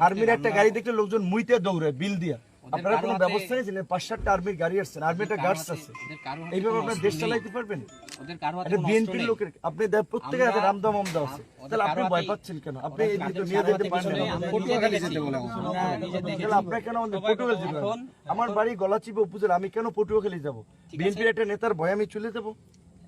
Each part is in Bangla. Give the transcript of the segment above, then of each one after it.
আর্মির একটা গাড়ি দেখলে লোকজন মুইতে দৌড়ায় বিল দিয়া। আপনারা কোনো ব্যবস্থা নিয়েছেন? পাঁচ সাতটা আর্মির গাড়ি আসছেন আর্মি একটা গার্ডস আছে। এইভাবে আপনার দেশ চালাইতে পারবেন? বিএনপির লোকের আপনি প্রত্যেকের হাতে আমরা- রামদাম আমদাও আছে। তাহলে আপনি ভয় পাচ্ছেন কেন? আপনি এই দিকে নিয়ে যেতে পারেন নেই। তাহলে আপনার কেন আমাদের পটুয়াখালী যাবেন এখন আমার বাড়ি গলাচিপে উপজেলা আমি কেন পটুয়া পটুয়াখালী যাব? বিএনপির একটা নেতার ভয় আমি চলে যাব।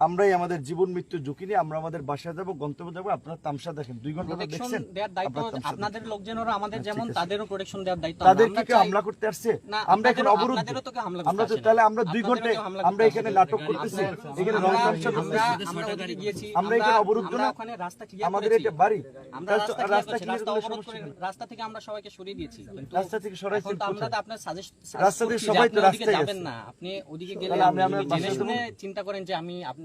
আমরাই আমাদের জীবন মৃত্যু ঝুঁকি নিয়ে আমরা আমাদের বাসায় যাব গন্তব্য যাব। আপনারা তামসা দেখেন। দুই ঘণ্টা দেখছেন? আপনাদের লোকজনেরও আমাদের যেমন তাদেরও প্রোটেকশন দেওয়ার দায়িত্ব। তাদের কি হামলা করতে আসছে? আমরা এখানে করতে আমরা তো তাহলে আমরা দুই ঘন্টায় আমরা এখানে নাটক করতেছি। এখানে রং তামসা করতেছি। আমরা- আমরা গিয়েছি, আমরা এখানে অবরুদ্ধ না ওখানে রাস্তা clear আমাদের এটা বাড়ি। আমরা রাস্তা রাস্তা রাস্তা অবরোধ সমস্যা করে রাস্তা থেকে আমরা সবাইকে সরিয়ে দিয়েছি। রাস্তা থেকে তো আমরা তো আপনার সাজেস্ট রাস্তা দিয়ে সবাই তো রাস্তায় যাবেন না। আপনি ওদিকে গেলে আপনি আমার বাসায় জেনে শুনে চিন্তা করেন যে আমি আপনি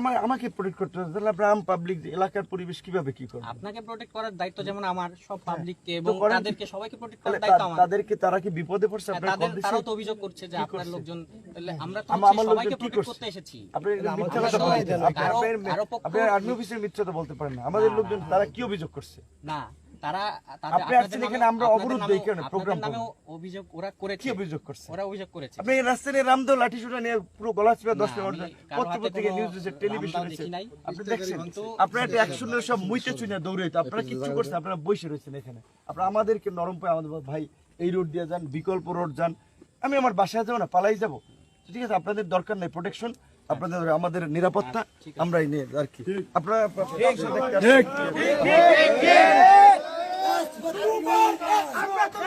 আমার আমাকে প্রোটেক্ট করতে হবে। তাহলে আপনার আম পাবলিক এলাকার পরিবেশ কীভাবে কি করবে? আপনাকে প্রোটেক্ট করার দায়িত্ব যেমন আমার সব পাবলিককে তো এবং তাদেরকে সবাইকে প্রোটেক্ট করার দায়িত্ব আমার। তাদেরকে তারা কি বিপদে পড়ছে? হ্যাঁ, আপনারা কল দিচ্ছেন? তো অভিযোগ করছে যে আপনার লোকজন তাহলে আমরা তো আমার সবাইকে প্রোটেক্ট করতে এসেছি। আপনি মিথ্যা কথা বলছেন। আর্মি অফিসের মিথ্যা তো বলতে পারেন না। আমাদের লোকজন তারা কি অভিযোগ করছে? না। তারা আপনি আসছেন এখানে, আমরা অবরুদ্ধ নামেও- এখানে, আপনাদের program অভিযোগ ওরা করেছে। কি অভিযোগ করছে? ওরা অভিযোগ করেছে। আপনি এই রাস্তায় রামদেও লাঠি শুটা নিয়ে পুরো গলা চিপে দশ না, মিনিট আমি কারও পত্র হাতে পত্রিকা কোনো নিউজ দিচ্ছে টেলিভিশন রামদাও দেখি নাই। আপনি দেখছেন কিন্তু- একটা অ্যাকশনের সব মুইতে চুনে দৌড়াইতো আপনারা কিচ্ছু করছেন আপনারা বসে রয়েছেন এখানে। আপনারা আমাদেরকে নরম পায় আমাদের ভাই এই রোড দিয়ে যান বিকল্প রোড যান আমি আমার বাসায় যাব না পালাই যাব। ঠিক আছে আপনাদের দরকার নেই প্রোটেকশন আপনাদের আমাদের নিরাপত্তা আমরাই নিয়ে আর কি। আপনারা আমরা তো